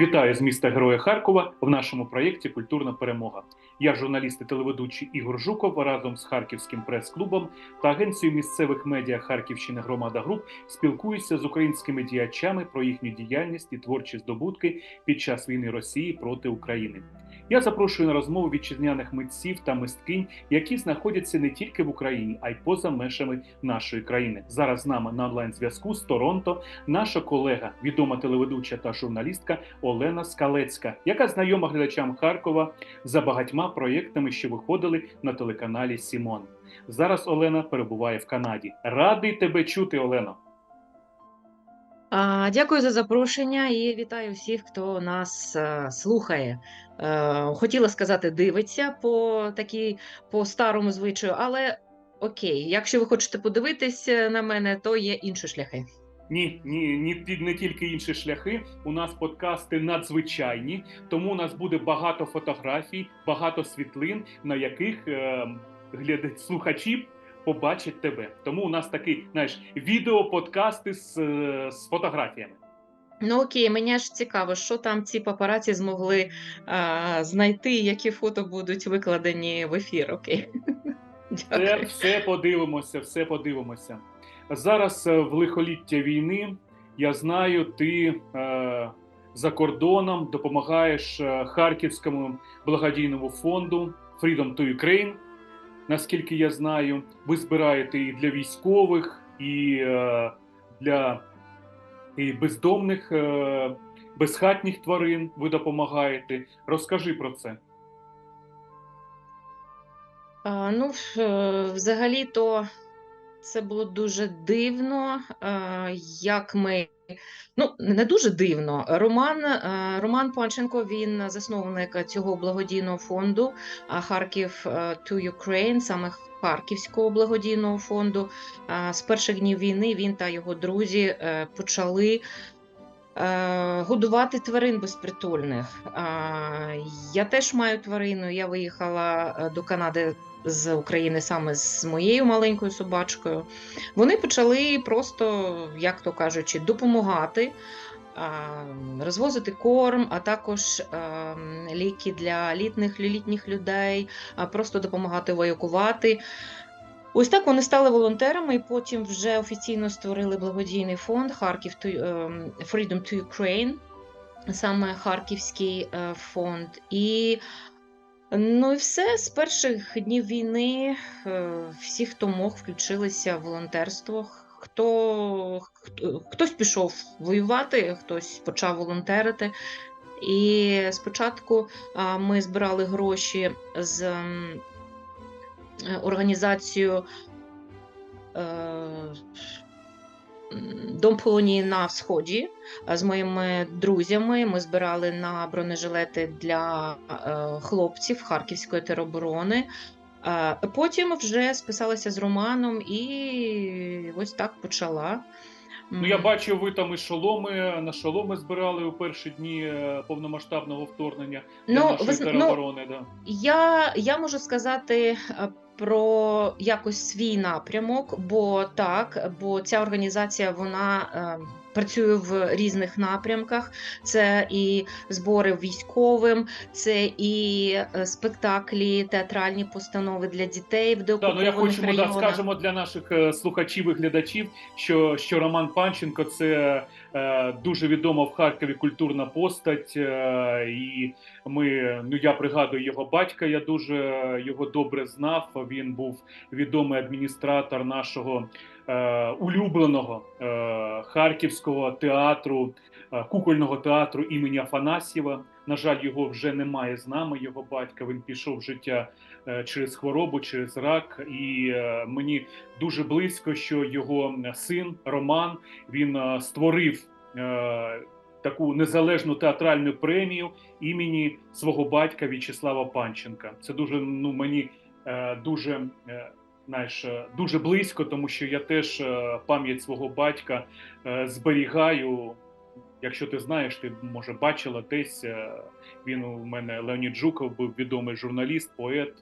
Вітаю з міста Героя Харкова в нашому проєкті Культурна перемога. Я журналіст і телеведучий Ігор Жуков разом з Харківським прес-клубом та агенцією місцевих медіа Харківщини Громада Груп спілкуюся з українськими діячами про їхню діяльність і творчі здобутки під час війни Росії проти України. Я запрошую на розмову вітчизняних митців та мисткинь, які знаходяться не тільки в Україні, а й поза межами нашої країни. Зараз з нами на онлайн зв'язку з Торонто наша колега, відома телеведуча та журналістка Олена Скалецька, яка знайома глядачам Харкова за багатьма проєктами, що виходили на телеканалі Сімон. Зараз Олена перебуває в Канаді. Радий тебе чути, Олено. Дякую за запрошення і вітаю всіх, хто нас е, слухає. Е, Хотіла сказати, дивиться по такій по старому звичаю, але окей, якщо ви хочете подивитись на мене, то є інші шляхи. Ні, ні, ні, не тільки інші шляхи. У нас подкасти надзвичайні, тому у нас буде багато фотографій, багато світлин, на яких е, глядач слухачі побачать тебе. Тому у нас такий, знаєш, відео-подкасти з, е, з фотографіями. Ну окей, мені ж цікаво, що там ці папараці змогли а, знайти, які фото будуть викладені в ефір. Окей. Дякую. все подивимося, все подивимося. Зараз е, в лихоліття війни я знаю, ти е, за кордоном допомагаєш е, Харківському благодійному фонду Freedom to Ukraine. Наскільки я знаю, ви збираєте і для військових, і е, для і бездомних, е, безхатніх тварин ви допомагаєте. Розкажи про це. Ну, е, взагалі-то це було дуже дивно, е, як ми. Ну, не дуже дивно. Роман, е, Роман Панченко, він засновник цього благодійного фонду Харків е, to Ukraine, саме Харківського благодійного фонду. З перших днів війни він та його друзі почали годувати тварин безпритульних. Я теж маю тварину. Я виїхала е, до Канади з України саме з моєю маленькою собачкою. Вони почали просто, як то кажучи, допомагати. Розвозити корм, а також е, ліки для літніх літніх людей, просто допомагати воювати. Ось так вони стали волонтерами, і потім вже офіційно створили благодійний фонд Харків ем, Freedom to Ukraine, саме Харківський е, фонд. І ну і все з перших днів війни е, всі, хто мог, включилися в волонтерство. Хто хтось пішов воювати, хтось почав волонтерити. І спочатку ми збирали гроші з е, організацією е, Дом полонії на сході е, з моїми друзями. Ми збирали на бронежилети для хлопців Харківської тероборони. Потім вже списалася з Романом і ось так почала. Ну, я бачу, ви там і шоломи на шоломи збирали у перші дні повномасштабного вторгнення для Ну, нашої ви ну, тероборони. Да. Я, я можу сказати про якось свій напрямок, бо так, бо ця організація вона працює в різних напрямках. Це і збори військовим, це і е, спектаклі, театральні постанови для дітей в Да, ну я хочу да, скажемо для наших е, слухачів і глядачів, що, що Роман Панченко це е, дуже відома в Харкові культурна постать. Е, і ми, ну я пригадую його батька, я дуже його добре знав. Він був відомий адміністратор нашого е, улюбленого е, харківського театру, е, кукольного театру імені Афанасьєва. На жаль, його вже немає з нами. Його батька він пішов в життя через хворобу, через рак. І мені дуже близько, що його син Роман він створив. Таку незалежну театральну премію імені свого батька В'ячеслава Панченка. Це дуже ну мені е, дуже знаєш, е, дуже близько, тому що я теж е, пам'ять свого батька е, зберігаю. Якщо ти знаєш, ти може бачила десь. Він у мене Леонід Жуков був відомий журналіст, поет.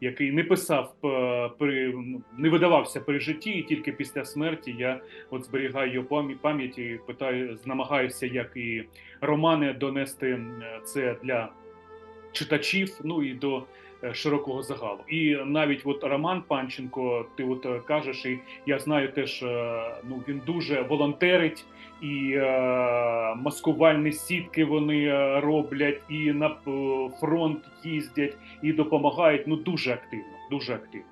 який не писав при не видавався при житті, і тільки після смерті я от зберігаю його пам'ять і питаю, намагаюся, як і романи, донести це для читачів, ну і до широкого загалу. І навіть от Роман Панченко, ти от е, кажеш, і я знаю теж, е, ну він дуже волонтерить, і е, маскувальні сітки вони е, роблять, і на е, фронт їздять, і допомагають. Ну дуже активно, дуже активно.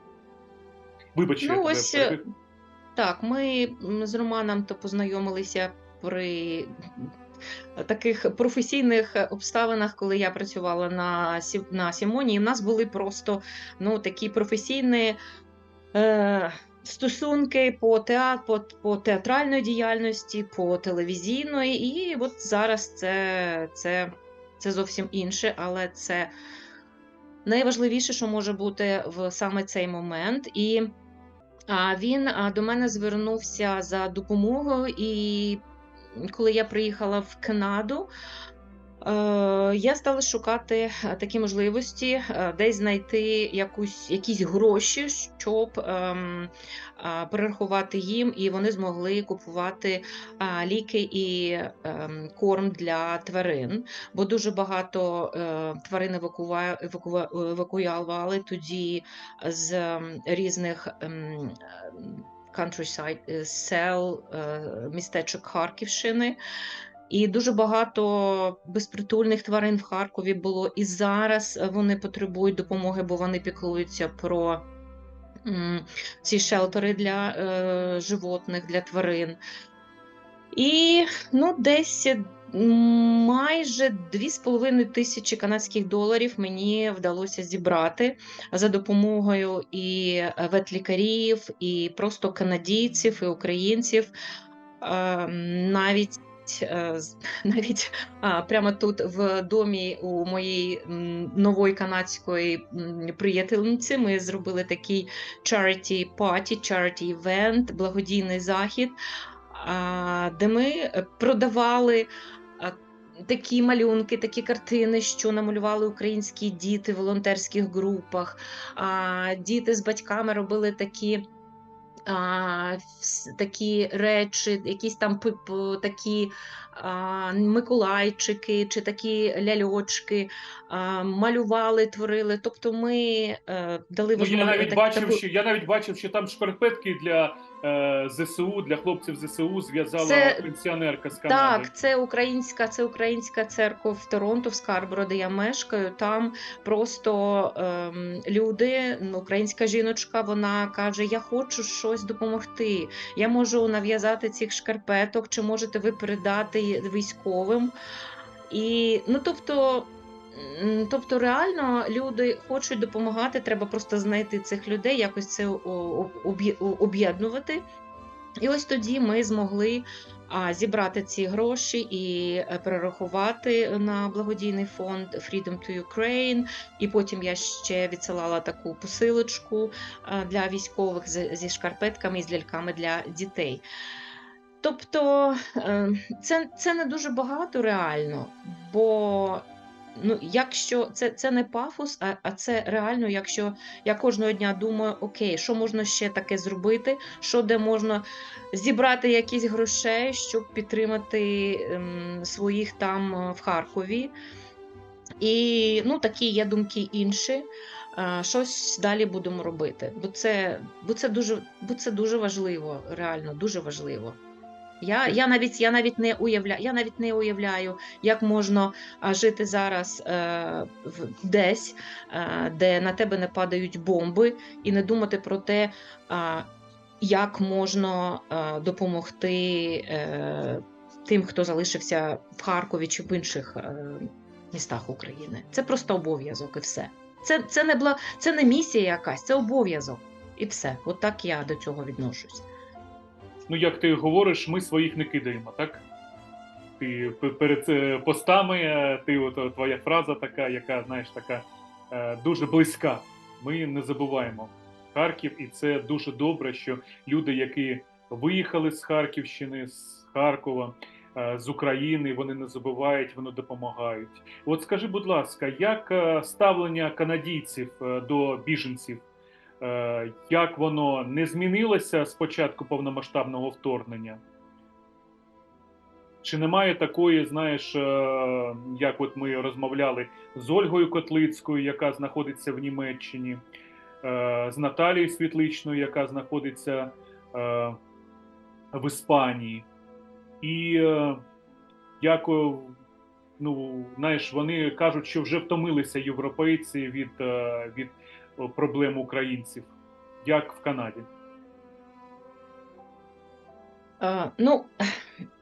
Вибач, Ну, я ось, перебив. Так, ми з Романом то познайомилися при таких професійних обставинах, коли я працювала на, на Сімоні, в нас були просто ну, такі професійні е, стосунки по, теат, по, по театральної діяльності, по телевізійної, і от зараз це, це, це зовсім інше, але це найважливіше, що може бути в саме цей момент. І а, він а, до мене звернувся за допомогою, і коли я приїхала в Канаду, е, я стала шукати е, такі можливості, е, десь знайти якусь, якісь гроші, щоб ем, перерахувати їм, і вони змогли купувати ліки і ем, корм для тварин, бо дуже багато тварин евакуювали тоді з ем, різних countryside, е, сел, е, містечок Харківщини. І дуже багато безпритульних тварин в Харкові було. І зараз вони потребують допомоги, бо вони піклуються про ці шелтери для е, животних, для тварин. І ну, десь майже 2,5 тисячі канадських доларів мені вдалося зібрати за допомогою і е, ветлікарів, і просто канадійців, і українців. Е, Навіть е, навіть прямо тут в домі у моєї нової канадської приятельниці ми зробили такий charity party, charity event, благодійний захід, де ми продавали. А, Такі малюнки, такі картини, що намалювали українські діти в волонтерських групах. А, діти з батьками робили такі а, такі речі, якісь там такі а, миколайчики чи такі ляльочки, а, малювали, творили. Тобто ми е, дали Ну, я навіть так- бачив, таку- що я навіть бачив, що там шкарпетки для ЗСУ, для хлопців ЗСУ зв'язала Це- пенсіонерка з Канади. Так, це українська, це українська церква в Торонто, в Скарборо, де я мешкаю. Там просто ем, люди, ну, українська жіночка, вона каже: Я хочу щось допомогти. Я можу нав'язати цих шкарпеток, чи можете ви передати військовим? І ну тобто. Тобто, реально люди хочуть допомагати, треба просто знайти цих людей, якось це об'єднувати. І ось тоді ми змогли зібрати ці гроші і е, перерахувати на благодійний фонд Freedom to Ukraine. І потім я ще відсилала таку посилочку е, для військових зі шкарпетками і з ляльками для дітей. Тобто е, це, це не дуже багато реально, бо ну, якщо це, це не пафос, а, а це реально, якщо я кожного дня думаю, окей, що можна ще таке зробити, що де можна зібрати якісь грошей, щоб підтримати ем, своїх там е, в Харкові. І ну, такі є думки інші. Е, Щось далі будемо робити, бо це, бо це дуже, бо це дуже важливо, реально дуже важливо. Я, я, навіть, я, навіть не уявляю, я навіть не уявляю, як можна жити зараз е, десь, е, де на тебе не падають бомби, і не думати про те, а, як можна е, допомогти е, тим, хто залишився в Харкові чи в інших е, містах України. Це просто обов'язок і все. Це, це, не бла... це не місія якась, це обов'язок. І все. От так я до цього відношусь. Ну, як ти говориш, ми своїх не кидаємо, так? Ти перед е, постами, е, ти от твоя фраза така, яка, знаєш, така е, дуже близька. Ми не забуваємо Харків, і це дуже добре, що люди, які виїхали з Харківщини, з Харкова, з України, вони не забувають, вони допомагають. От скажи, будь ласка, як ставлення канадійців до біженців? Е, Як воно не змінилося з початку повномасштабного вторгнення? Чи немає такої, знаєш, е, як от ми розмовляли з Ольгою Котлицькою, яка знаходиться в Німеччині, е, з Наталією Світличною, яка знаходиться в Іспанії. І як, ну, знаєш, вони кажуть, що вже втомилися європейці від, від проблем українців, як в Канаді. Е, Ну,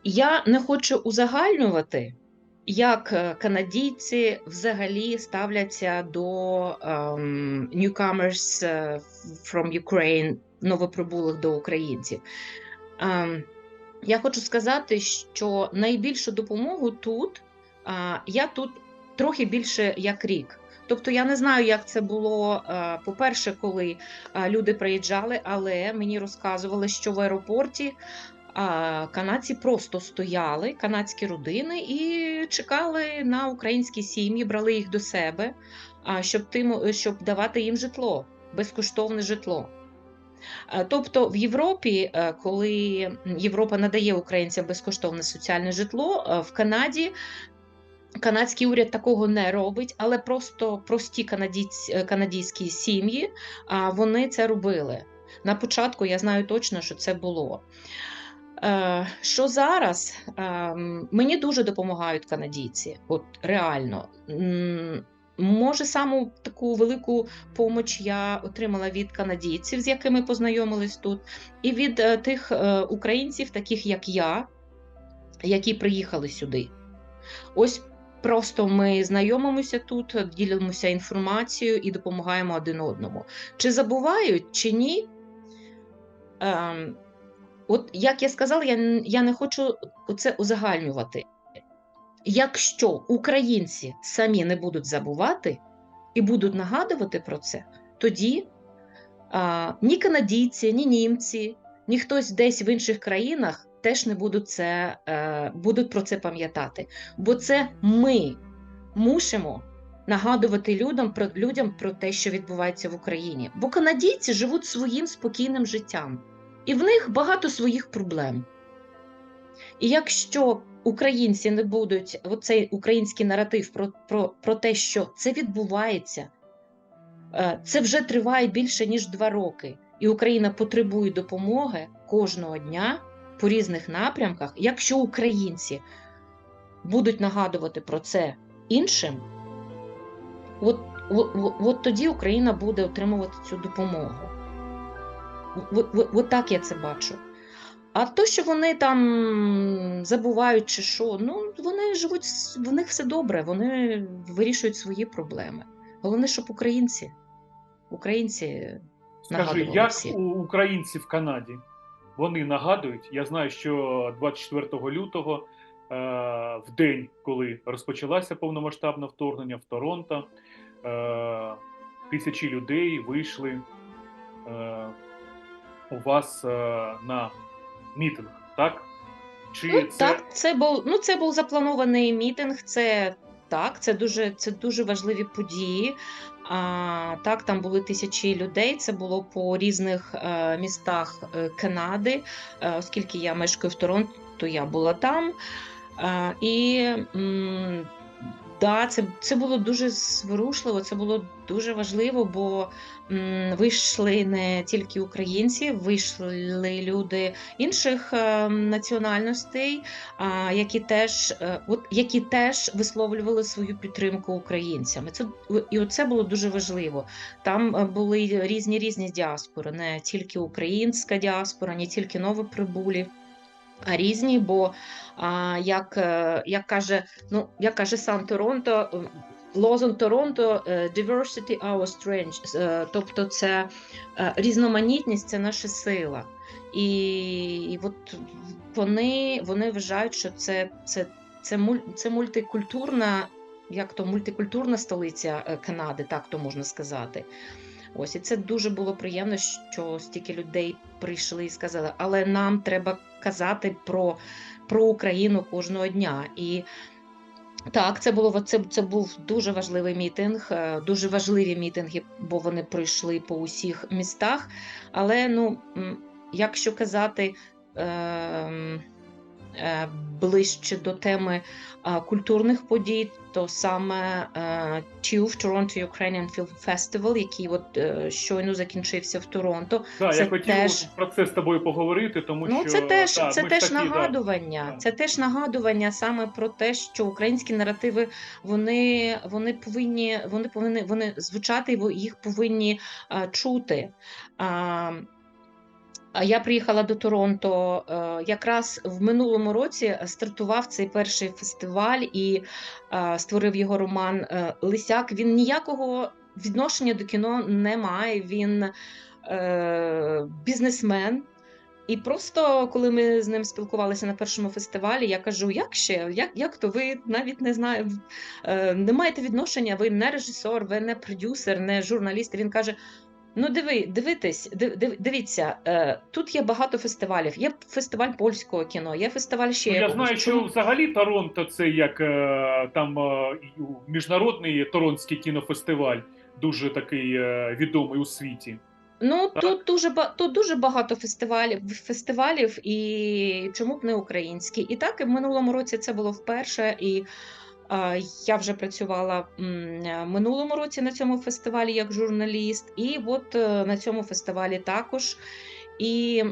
я не хочу узагальнювати, як е, канадійці взагалі ставляться до ем, newcomers е, from Ukraine, новоприбулих до українців. Ем, я хочу сказати, що найбільшу допомогу тут а, я тут трохи більше як рік. Тобто я не знаю, як це було е, по-перше, коли е, люди приїжджали, але мені розказували, що в аеропорті канадці просто стояли, канадські родини, і чекали на українські сім'ї, брали їх до себе, щоб, тим, щоб давати їм житло, безкоштовне житло. Е, Тобто в Європі, е, коли Європа надає українцям безкоштовне соціальне житло, е, в Канаді канадський уряд такого не робить, але просто прості канадійці, е, канадійські сім'ї а, вони це робили. На початку я знаю точно, що це було. Е, Що зараз Ем, мені дуже допомагають канадійці, от реально. Може, саму таку велику поміч я отримала від канадійців, з якими познайомились тут, і від е, тих е, українців, таких як я, які приїхали сюди. Ось просто ми знайомимося тут, ділимося інформацією і допомагаємо один одному. Чи забувають, чи ні? Ем, От як я сказала, я, я не хочу це узагальнювати. Якщо українці самі не будуть забувати і будуть нагадувати про це, тоді а, ні канадійці, ні німці, ні хтось десь в інших країнах теж не будуть, це, е, будуть про це пам'ятати. Бо це ми мусимо нагадувати людям про, людям про те, що відбувається в Україні. Бо канадійці живуть своїм спокійним життям, і в них багато своїх проблем. І якщо українці не будуть оцей український наратив про, про, про те, що це відбувається, е, це вже триває більше ніж два роки, і Україна потребує допомоги кожного дня по різних напрямках. Якщо українці будуть нагадувати про це іншим, от, от, от, тоді Україна буде отримувати цю допомогу. От, от, от так я це бачу. А то, що вони там забувають чи що, ну вони живуть, в них все добре, вони вирішують свої проблеми. Головне, щоб українці, українці Скажи, як всі. у українців в Канаді вони нагадують? Я знаю, що 24 лютого, е, в день, коли розпочалося повномасштабне вторгнення в Торонто, е, тисячі людей вийшли е, у вас на мітинг, так? Чи Ну, це Так, це був ну це був запланований мітинг. Це так, це дуже це дуже важливі події. А, так, там були тисячі людей. Це було по різних е, містах е, Канади. Е, оскільки я мешкаю в Торонто, то я була там. І да, це, це було дуже зворушливо, це було дуже важливо, бо м, вийшли не тільки українці, вийшли люди інших е, національностей, а, які теж е, от які теж висловлювали свою підтримку українцям. І Це і це було дуже важливо. Там е, були різні різні діаспори, не тільки українська діаспора, не тільки новоприбулі. Різні, бо як, е, як каже, ну як каже сам Торонто, лозунг Торонто е, diversity our strength, е, тобто це різноманітність це наша сила. І, і от вони, вони вважають, що це, це, це, це мультикультурна, як то мультикультурна столиця Канади, так то можна сказати. Ось і це дуже було приємно, що стільки людей прийшли і сказали, але нам треба казати про, про Україну кожного дня. І так, це було це, це був дуже важливий мітинг, е, дуже важливі мітинги, бо вони пройшли по усіх містах. Але ну, якщо казати. Е, Ближче до теми е, культурних подій, то саме е, TÜV, Toronto Ukrainian Film Festival, який от е, щойно закінчився в Торонто. Да, Це я хотів теж- про це з тобою поговорити, тому Ну, що це теж, да, це теж такі, нагадування. Да. Це теж нагадування саме про те, що українські наративи вони, вони повинні вони повинні вони звучати, їх повинні чути. А я приїхала до Торонто е, якраз в минулому році стартував цей перший фестиваль і е, створив його роман е, Лисяк. Він ніякого відношення до кіно не має. Він е, бізнесмен. І просто коли ми з ним спілкувалися на першому фестивалі, я кажу: як ще? Як, як то ви навіть не знаю, е, не маєте відношення, ви не режисер, ви не продюсер, не журналіст. Він каже: Ну, диви, дивитесь, див, див- дивіться, е, тут є багато фестивалів. Є фестиваль польського кіно, є фестиваль ще Ну, я знаю, що взагалі Торонто це як е, там е, міжнародний торонський кінофестиваль, дуже такий е, відомий у світі. Ну Так. тут дуже тут дуже багато фестивалів фестивалів, і чому б не українські? І так і в минулому році це було вперше. І я вже працювала е, минулому році на цьому фестивалі як журналіст, і от е, на цьому фестивалі також. І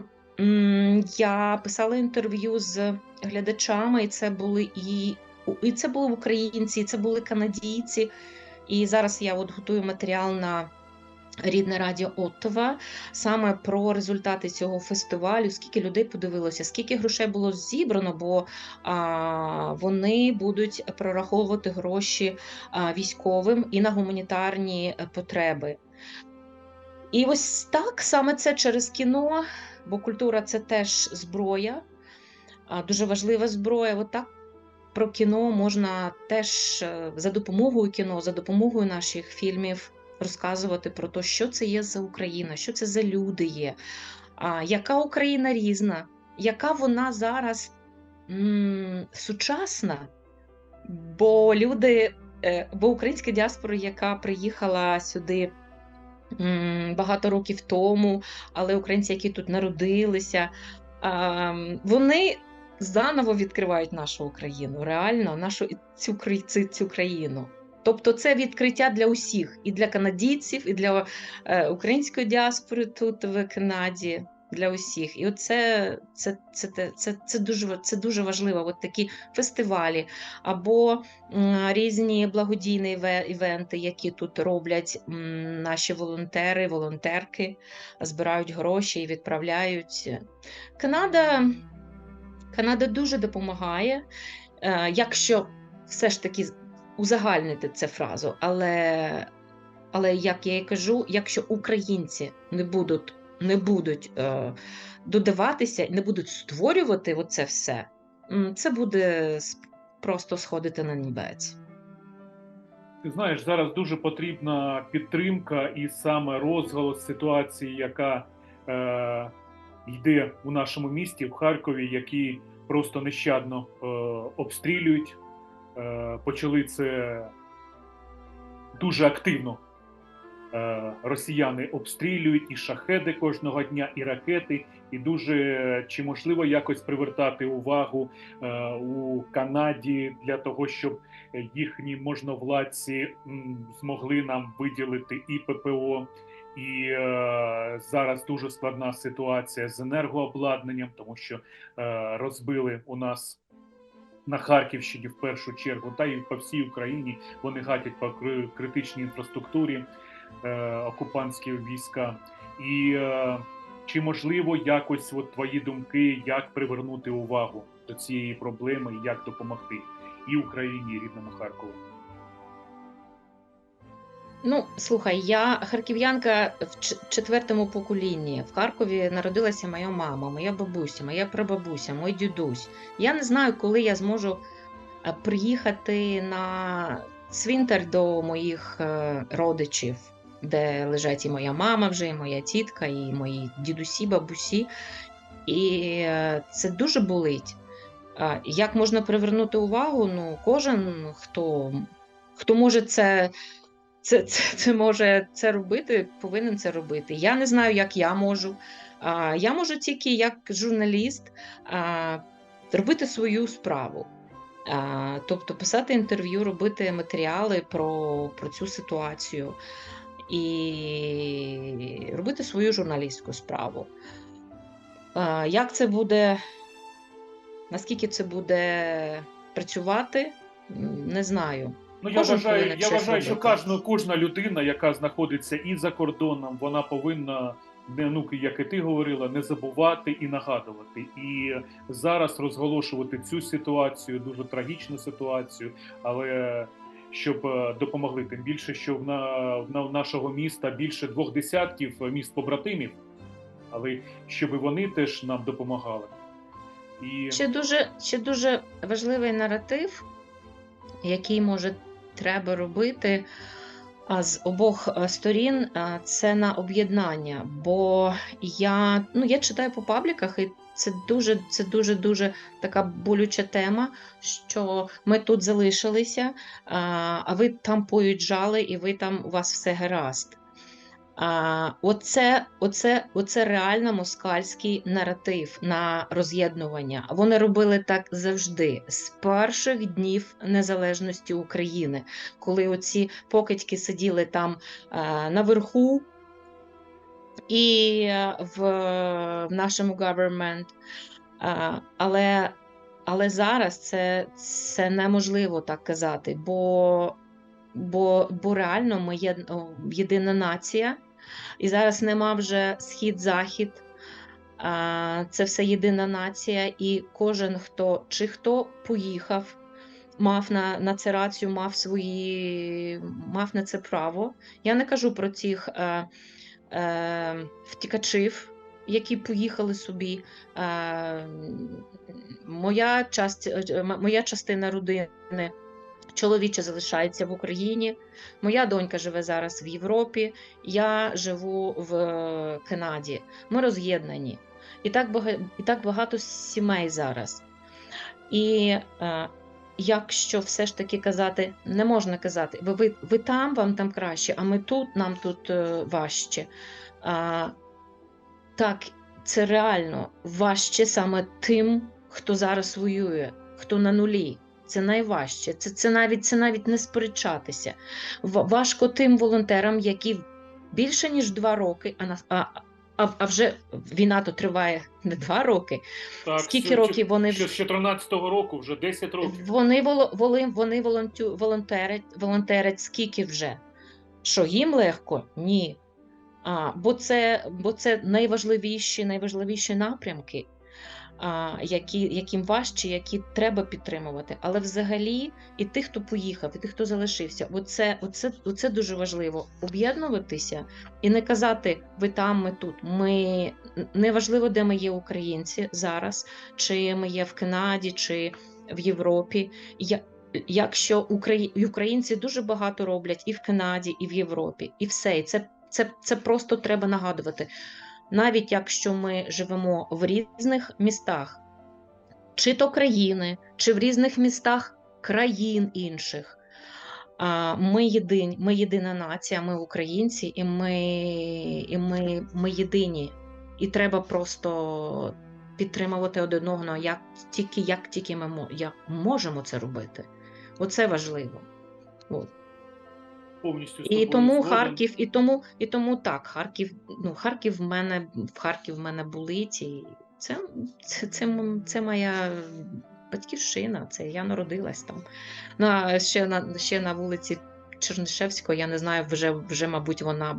я писала інтерв'ю з глядачами, і це були і, і це були українці, і це були канадійці. І зараз я от готую матеріал на рідне радіо Оттова саме про результати цього фестивалю, скільки людей подивилося, скільки грошей було зібрано, бо а, вони будуть прораховувати гроші а, військовим і на гуманітарні потреби. І ось так саме це через кіно, бо культура це теж зброя, а, дуже важлива зброя. От так про кіно можна теж е, за допомогою кіно, за допомогою наших фільмів розказувати про те, що це є за Україна, що це за люди є, яка Україна різна, яка вона зараз м, сучасна. Бо люди, е, бо українська діаспора, яка приїхала сюди багато років тому, але українці, які тут народилися, вони заново відкривають нашу Україну, реально нашу цю, цю, цю країну. Тобто це відкриття для усіх, і для канадійців, і для е, української діаспори тут в Канаді, для усіх. І оце це, це, це, це, це, дуже, це дуже важливо. От такі фестивалі або різні благодійні івенти, які тут роблять наші волонтери, волонтерки, збирають гроші і відправляють. Канада, Канада дуже допомагає, е, якщо все ж таки узагальнити цю фразу, але, але як я і кажу, якщо українці не будуть, не будуть е, додаватися, не будуть створювати оце все, це буде просто сходити на нібець. Ти знаєш, зараз дуже потрібна підтримка і саме розголос ситуації, яка е, йде у нашому місті, в Харкові, які просто нещадно е, обстрілюють. Е, почали це дуже активно. Е, росіяни обстрілюють і шахеди кожного дня, і ракети, і дуже чи можливо якось привертати увагу е, у Канаді для того, щоб їхні можновладці змогли нам виділити і ППО, і зараз дуже складна ситуація з енергообладнанням, тому що розбили у нас. На Харківщині в першу чергу, та й по всій Україні вони гатять по критичній інфраструктурі е, окупантські війська. І е, чи можливо якось от твої думки, як привернути увагу до цієї проблеми, як допомогти і Україні, і рідному Харкову? Ну, слухай, я харків'янка в четвертому поколінні. В Харкові народилася моя мама, моя бабуся, моя прабабуся, мій дідусь. Я не знаю, коли я зможу е, приїхати на цвинтар до моїх е, родичів, де лежать і моя мама вже, і моя тітка, і мої дідусі, бабусі. І е, це дуже болить. Як можна привернути увагу? Ну, кожен, хто, хто може це, це, це, це може це робити, повинен це робити. Я не знаю, як я можу. Я можу тільки як журналіст робити свою справу. Тобто писати інтерв'ю, робити матеріали про, про цю ситуацію і робити свою журналістську справу. Як це буде, наскільки це буде працювати, не знаю. Ну, я Кожен вважаю, повинен я щось вважаю, що робити. кожна, кожна людина, яка знаходиться і за кордоном, вона повинна, не, ну, як і ти говорила, не забувати і нагадувати. І зараз розголошувати цю ситуацію, дуже трагічну ситуацію, але щоб е, допомогли. Тим більше, що в, на, в на- в нашого міста більше двох десятків міст побратимів, але щоб і вони теж нам допомагали. І... Ще дуже, ще дуже важливий наратив, який може треба робити з обох сторін, це на об'єднання. Бо я, ну, я читаю по пабліках, і це дуже, це дуже дуже така болюча тема, що ми тут залишилися, а, а ви там поїжджали, і ви там у вас все гаразд. А, оце, оце, оце реально москальський наратив на роз'єднування. Вони робили так завжди з перших днів незалежності України, коли оці покидьки сиділи там е, наверху і е, в, в нашому government. Е, але, але зараз це, це неможливо так казати, бо, бо, бо реально ми єдина нація. І зараз нема вже схід-захід, це все єдина нація, і кожен хто чи хто поїхав, мав на, на це рацію, мав свої, мав на це право. Я не кажу про тих е, е, втікачів, які поїхали собі. Е, моя, часть, е, моя частина родини. Чоловіче залишається в Україні. Моя донька живе зараз в Європі, я живу в е, Канаді. Ми роз'єднані. І так багато, і так багато сімей зараз. І е, якщо все ж таки казати, не можна казати, ви, ви, ви там, вам там краще, а ми тут, нам тут е, важче. А, так, це реально важче саме тим, хто зараз воює, хто на нулі. Це найважче. Це, це, навіть, це навіть не сперечатися. Важко тим волонтерам, які більше ніж два роки, а, на- а, а, вже війна то триває не два роки. Так, Скільки з- років вони з 14-го року, вже 10 років. вони воли, вони волонтю, волонтерять, волонтерять скільки вже? Що їм легко? Ні. А, бо, це, бо це найважливіші, найважливіші напрямки, які, яким важче, які треба підтримувати. Але взагалі і тих, хто поїхав, і тих, хто залишився, оце, оце, оце дуже важливо об'єднуватися і не казати ви там, ми тут. Ми неважливо, де ми є українці зараз, чи ми є в Канаді, чи в Європі. Я, якщо Украї... українці дуже багато роблять і в Канаді, і в Європі, і все. І це, це, це просто треба нагадувати. Навіть якщо ми живемо в різних містах, чи то країни, чи в різних містах країн інших. Ми єдині, ми єдина нація, ми українці, і ми, і ми, ми єдині. І треба просто підтримувати один одного, як тільки, як тільки ми як можемо це робити. Оце важливо. От. Повністю І тому згоден. Харків, і тому, і тому так, Харків, ну, Харків в мене в Харків в мене болить, і це, це, це, це моя батьківщина, це я народилась там. На, ще, на, ще на вулиці Чернишевського, я не знаю, вже, вже мабуть, вона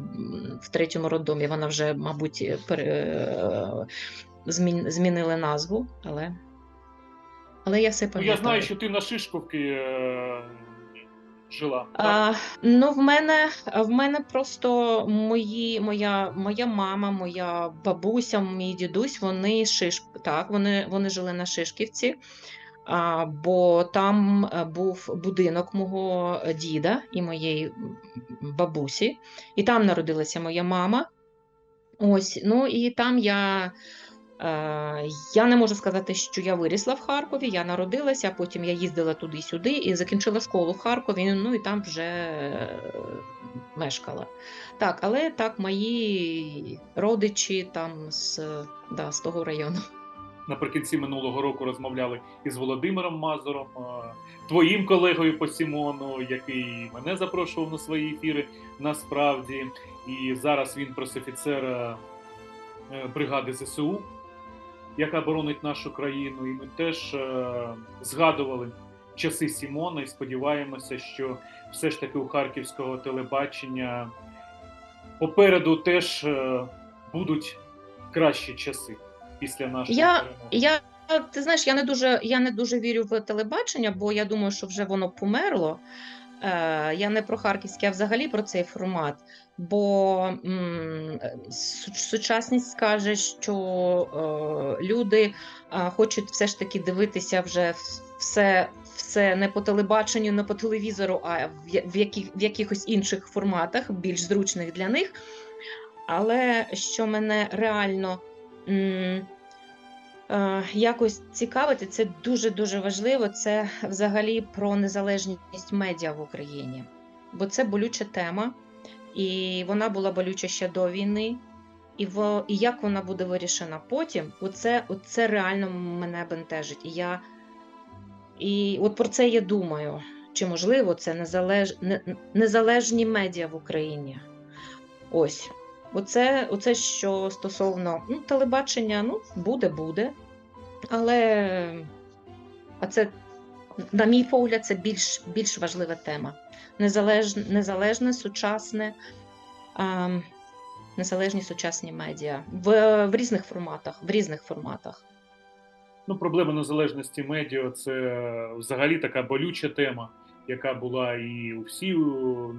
в третьому роддомі, вона вже, мабуть, пере, е, змін, змінили назву, але, але я все Ну, пам'ятаю. я знаю, що ти на Шишковці е, жила. А, ну, в мене в мене просто мої, моя, моя мама, моя бабуся, мій дідусь, вони шиш, так, вони, вони жили на Шишківці, а, бо там е, був будинок мого діда і моєї бабусі, і там народилася моя мама. Ось, ну і там я Я не можу сказати, що я вирісла в Харкові, я народилася, потім я їздила туди-сюди і закінчила школу в Харкові, ну і там вже е, мешкала. Так, але так, мої родичі там з, да, з того району. Наприкінці минулого року розмовляли із Володимиром Мазуром, е, твоїм колегою по Сімону, який мене запрошував на свої ефіри насправді. І зараз він пресофіцер е, е, бригади ЗСУ, яка боронить нашу країну. І ми теж е, згадували часи Сімона і сподіваємося, що все ж таки у харківського телебачення попереду теж е, будуть кращі часи після нашої Я- Я ти знаєш, я не дуже я не дуже вірю в телебачення, бо я думаю, що вже воно померло. Е, я не про харківське, а взагалі про цей формат. Бо сучасність каже, що е, люди е, хочуть все ж таки дивитися вже все, все не по телебаченню, не по телевізору, а в, яких, в якихось інших форматах, більш зручних для них. Але що мене реально. Якось цікавити. Це дуже дуже важливо. Це взагалі про незалежність медіа в Україні, бо це болюча тема, і вона була болюча ще до війни. І, в, і як вона буде вирішена потім, оце, оце реально мене бентежить. І я і от про це я думаю. Чи можливо це незалеж, не, незалежні медіа в Україні? Ось. Оце, оце що стосовно ну, телебачення, ну, буде, буде. Але а це, на мій погляд, це більш, більш важлива тема. Незалеж, незалежне, сучасне, а, незалежні сучасні медіа в, в різних форматах. В різних форматах. Ну, проблема незалежності медіа це взагалі така болюча тема, яка була і у всій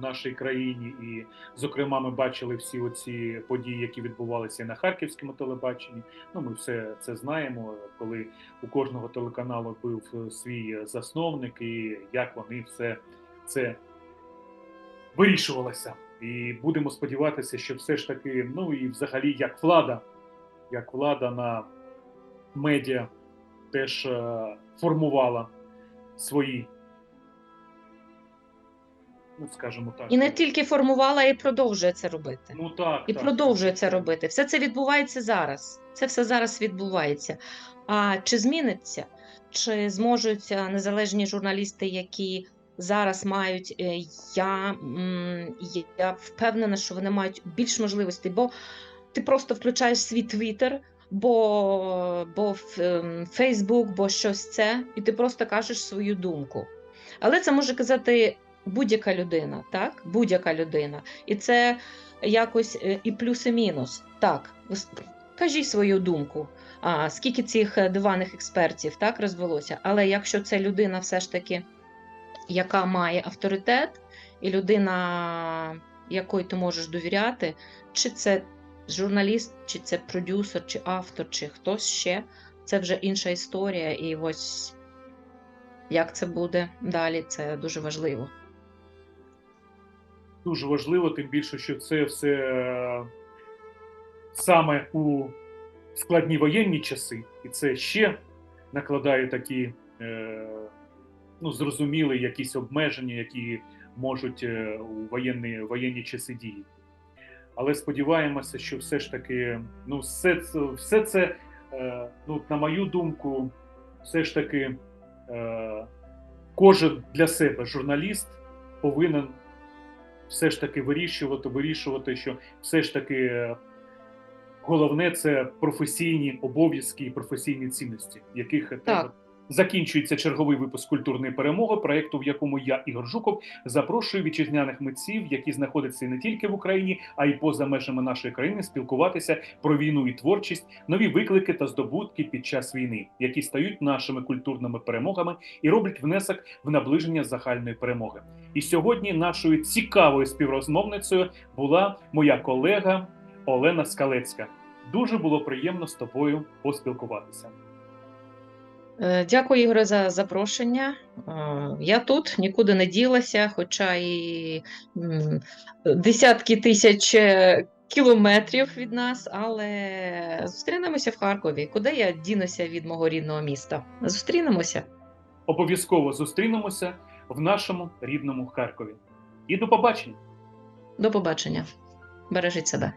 нашій країні. І, зокрема, ми бачили всі оці події, які відбувалися на харківському телебаченні. Ну, ми все це знаємо, коли у кожного телеканалу був свій засновник, і як вони все це вирішувалося. І будемо сподіватися, що все ж таки, ну і взагалі, як влада, як влада на медіа теж е, формувала свої, ну скажімо так, І не тільки формувала, і продовжує це робити. ну так І так. продовжує це робити. Все це відбувається зараз. Це все зараз відбувається. А чи зміниться? Чи зможуть незалежні журналісти, які зараз мають, е, я, я впевнена, що вони мають більш можливостей, бо ти просто включаєш свій твіттер, бо, бо ем, Фейсбук, бо щось це, і ти просто кажеш свою думку. Але це може казати будь-яка людина, так? Будь-яка людина. І це якось е, і плюс, і мінус. Так, кажіть свою думку. А скільки цих е, диваних експертів так розвелося? Але якщо це людина, все ж таки, яка має авторитет, і людина, якої ти можеш довіряти, чи це журналіст, чи це продюсер, чи автор, чи хтось ще, це вже інша історія. І ось як це буде далі, це дуже важливо. Дуже важливо, тим більше, що це все е, саме у складні воєнні часи, і це ще накладає такі е, ну, зрозумілі якісь обмеження, які можуть е, у воєнні, воєнні часи діяти. Але сподіваємося, що все ж таки, ну, все все це ну, на мою думку, все ж таки кожен для себе журналіст повинен все ж таки вирішувати, вирішувати, що все ж таки е, головне це професійні обов'язки і професійні цінності, яких треба. Закінчується черговий випуск культурної перемоги, проєкту, в якому я, Ігор Жуков, запрошую вітчизняних митців, які знаходяться не тільки в Україні, а й поза межами нашої країни, спілкуватися про війну і творчість, нові виклики та здобутки під час війни, які стають нашими культурними перемогами і роблять внесок в наближення загальної перемоги. І сьогодні нашою цікавою співрозмовницею була моя колега Олена Скалецька. Дуже було приємно з тобою поспілкуватися. Е, Дякую, Ігоре, за запрошення. Е, Я тут нікуди не ділася, хоча і десятки тисяч е, кілометрів від нас, але зустрінемося в Харкові. Куди я дінуся від мого рідного міста? Зустрінемося. Обов'язково зустрінемося в нашому рідному Харкові. І до побачення! До побачення. Бережіть себе.